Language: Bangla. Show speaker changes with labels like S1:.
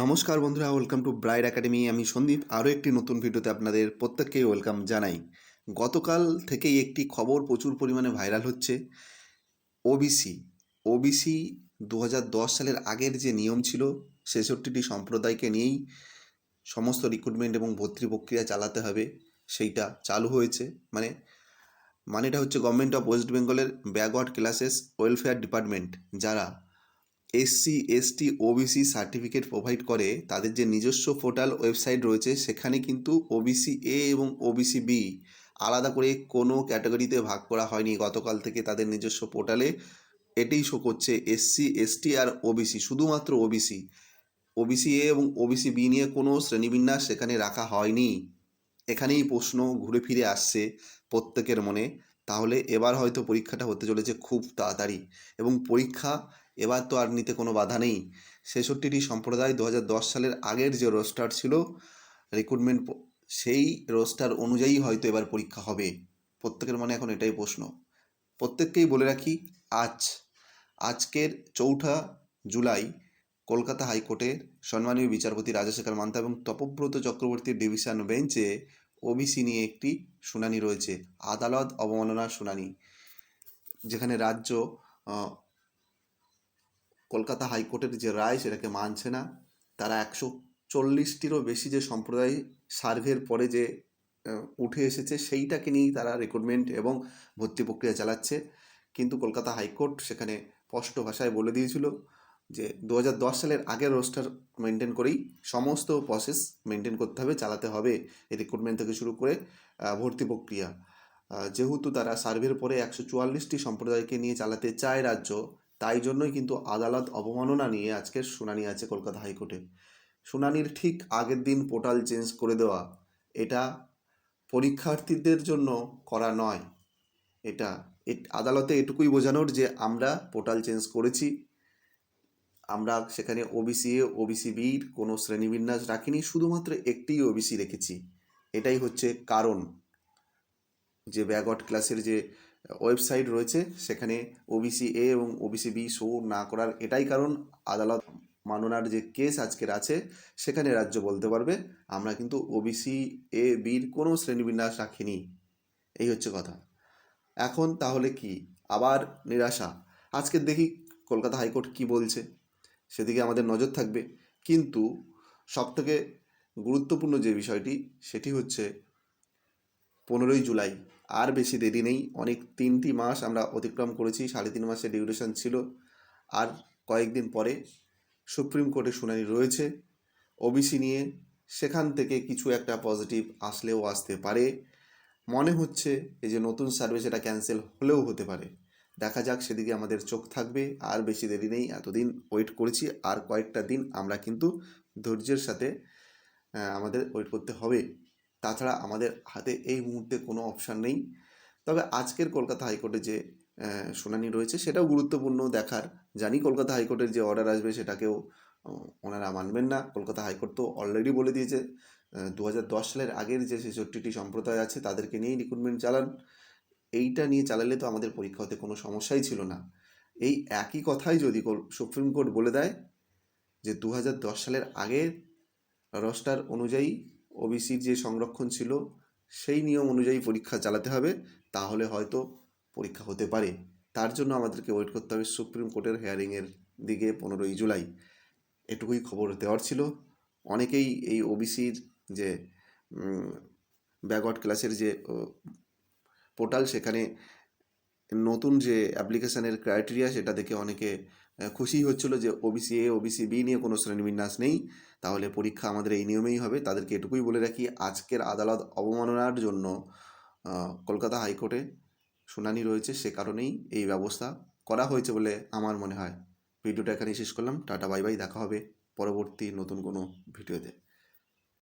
S1: নমস্কার বন্ধুরা ওয়েলকাম টু ব্রাইড একাডেমি আমি সন্দীপ, আরও একটি নতুন ভিডিওতে আপনাদের প্রত্যেককেই ওয়েলকাম জানাই। গতকাল থেকেই একটি খবর প্রচুর পরিমাণে ভাইরাল হচ্ছে। ওবিসি ওবিসি দু হাজার দশ সালের আগের যে নিয়ম ছিল, ছেষট্টিটি সম্প্রদায়কে নিয়েই সমস্ত রিক্রুটমেন্ট এবং ভর্তি প্রক্রিয়া চালাতে হবে। সেইটা চালু হয়েছে। মানে মানেটা হচ্ছে গভর্নমেন্ট অফ ওয়েস্ট বেঙ্গলের ব্যাকওয়ার্ড ক্লাসেস ওয়েলফেয়ার ডিপার্টমেন্ট যারা SC ST OBC certificate provide করে। তাদের যে নিজস্ব পোর্টাল ওয়েবসাইট রয়েছে, সেখানে কিন্তু ওবিসি এ এবং ওবিসি বি আলাদা করে কোনো ক্যাটাগরিতে ভাগ করা হয়নি। গতকাল থেকে তাদের নিজস্ব পোর্টালে এটাই শো করছে এসসি এসটি আর ওবিসি শুধুমাত্র ওবিসি ওবিসি এ এবং ওবিসি বি নিয়ে কোনো শ্রেণীবিন্যাস সেখানে রাখা হয়নি। এখানেই প্রশ্ন ঘুরে ফিরে আসছে প্রত্যেকের মনে। তাহলে এবার হয়তো পরীক্ষাটা হতে চলেছে খুব তাড়াতাড়ি। এবং পরীক্ষা এবার তো আর নিতে কোনো বাধা নেই। ছেষট্টিটি সম্প্রদায় দু হাজার দশ সালের আগের যে রোস্টার ছিল রিক্রুটমেন্ট সেই রোস্টার অনুযায়ী হয়তো এবার পরীক্ষা হবে। প্রত্যেকের মনে এখন এটাই প্রশ্ন। প্রত্যেককেই বলে রাখি, আজ, আজকের চৌঠা জুলাই কলকাতা হাইকোর্টের সম্মানীয় বিচারপতি রাজাশেখর মান্তা এবং তপব্রত চক্রবর্তীর ডিভিশন বেঞ্চে ওবিসি নিয়ে একটি শুনানি রয়েছে। আদালত অবমাননার শুনানি, যেখানে রাজ্য কলকাতা হাইকোর্টের যে রায় সেটাকে মানছে না। তারা একশো চল্লিশটিরও বেশি যে সম্প্রদায় সার্ভের পরে যে উঠে এসেছে সেইটাকে নিয়েই তারা রিক্রুটমেন্ট এবং ভর্তি প্রক্রিয়া চালাচ্ছে। কিন্তু কলকাতা হাইকোর্ট সেখানে স্পষ্ট ভাষায় বলে দিয়েছিল যে, দু হাজার দশ সালের আগের রোস্টার মেনটেন করেই সমস্ত প্রসেস মেনটেন করতে হবে, চালাতে হবে রিক্রুটমেন্ট থেকে শুরু করে ভর্তি প্রক্রিয়া। যেহেতু তারা সার্ভের পরে একশো চুয়াল্লিশটি সম্প্রদায়কে নিয়ে চালাতে চায় রাজ্য তাই জন্যই কিন্তু আদালত অবমাননা নিয়ে আজকের শুনানি আছে কলকাতা হাইকোর্টে। শুনানির ঠিক আগের দিন পোর্টাল চেঞ্জ করে দেওয়া, এটা পরীক্ষার্থীদের জন্য করা নয়। এটা আদালতে এটুকুই বোঝানোর যে আমরা পোর্টাল চেঞ্জ করেছি। আমরা সেখানে ওবিসি এ, ওবিসি বির কোনো শ্রেণীবিন্যাস রাখিনি, শুধুমাত্র একটিই ওবিসি রেখেছি। এটাই হচ্ছে কারণ। যে ব্যাকওয়ার্ড ক্লাসের যে ওয়েবসাইট রয়েছে, সেখানে ওবিসি এ এবং ওবিসি বি শো না করার এটাই কারণ। আদালত মাননার যে কেস আজকের আছে, সেখানে রাজ্য বলতে পারবে, আমরা কিন্তু ওবিসি এ বির কোনো শ্রেণীবিন্যাস রাখিনি। এই হচ্ছে কথা। এখন তাহলে কি? আবার নিরাশা। আজকে দেখি কলকাতা হাইকোর্ট কি বলছে। সেদিকে আমাদের নজর থাকবে। কিন্তু সবথেকে গুরুত্বপূর্ণ যে বিষয়টি, সেটি হচ্ছে পনেরোই জুলাই। আর বেশি দেরি নেই, অনেক তিনটি মাস আমরা অতিক্রম করেছি, সাড়ে তিন মাসের ডিউরেশন ছিল। আর কয়েকদিন পরে সুপ্রিম কোর্টে শুনানি রয়েছে। ওবিসি নিয়ে সেখান থেকে কিছু একটা পজিটিভ আসলেও আসতে পারে। মনে হচ্ছে এই যে নতুন সার্ভিস এটা ক্যান্সেল হলেও হতে পারে। দেখা যাক, সেদিকে আমাদের চোখ থাকবে। আর বেশি দেরি নেই, এতদিন ওয়েট করেছি। আর কয়েকটা দিন আমরা কিন্তু ধৈর্যের সাথে আমাদের ওয়েট করতে হবে। তাছাড়া আমাদের হাতে এই মুহূর্তে কোনো অপশান নেই। তবে আজকের কলকাতা হাইকোর্টে যে শুনানি রয়েছে সেটাও গুরুত্বপূর্ণ দেখার। জানি কলকাতা হাইকোর্টের যে অর্ডার আসবে সেটাকেও ওনারা মানবেন না। কলকাতা হাইকোর্ট তো অলরেডি বলে দিয়েছে দু হাজার দশ সালের আগের যে ছেষট্টিটি সম্প্রদায় আছে তাদেরকে নিয়েই রিক্রুটমেন্ট চালান। এইটা নিয়ে চালালে তো আমাদের পরীক্ষা হতে কোনো সমস্যাই ছিল না। এই একই কথাই যদি সুপ্রিম কোর্ট বলে দেয় যে দু হাজার দশ সালের আগের রস্টার অনুযায়ী ওবিসির যে সংরক্ষণ ছিল, সেই নিয়ম অনুযায়ী পরীক্ষা চালাতে হবে, তাহলে হয়তো পরীক্ষা হতে পারে। তার জন্য আমাদেরকে ওয়েট করতে হবে সুপ্রিম কোর্টের হেয়ারিংয়ের দিকে পনেরোই জুলাই। এটুকুই খবর দেওয়ার ছিল। অনেকেই এই ওবিসির যে ব্যাকওয়ার্ড ক্লাসের যে পোর্টাল সেখানে নতুন যে অ্যাপ্লিকেশনের ক্রাইটেরিয়া সেটা দেখে অনেকে খুশি হচ্ছিল যে ওবিসি এ ওবিসি বি নিয়ে কোনো শ্রেণীবিন্যাস নেই। তাহলে পরীক্ষা আমাদের এই নিয়মেই হবে। তাদেরকে এটুকুই বলে রাখি, আজকের আদালত অবমাননার জন্য কলকাতা হাইকোর্টে শুনানি রয়েছে সে কারণেই এই ব্যবস্থা করা হয়েছে বলে আমার মনে হয়। ভিডিওটা এখানেই শেষ করলাম। Tata, bye bye. দেখা হবে পরবর্তী নতুন কোনো ভিডিওতে।